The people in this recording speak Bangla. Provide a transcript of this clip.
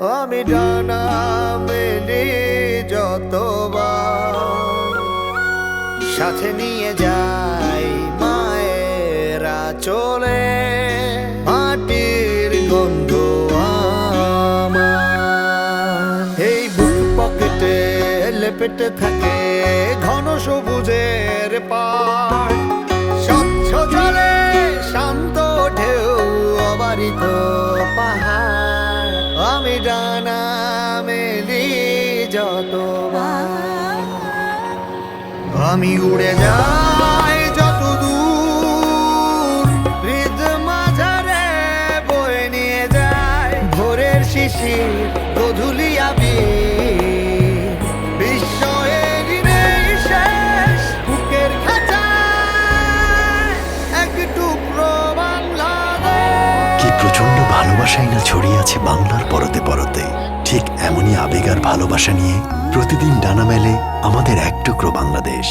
আমি ডানা যতবার। সাথে নিয়ে যাই মায়েরা চলে মাটির গন্ধ এই বুক পকেটে লেপেটে থাকে ঘন সবুজের পাড়। ডানা মেলি যতবার। আমি উড়ে যাই যত দূর হৃদ মাঝারে বয়ে নিয়ে যায় ভোরের শিশির গধুলি আবির ভালোবাসাই না ছড়িয়ে আছে বাংলার পরতে পরতে। ঠিক এমনই আবেগ আর ভালোবাসা নিয়ে প্রতিদিন ডানা মেলে আমাদের এক টুকরো বাংলাদেশ।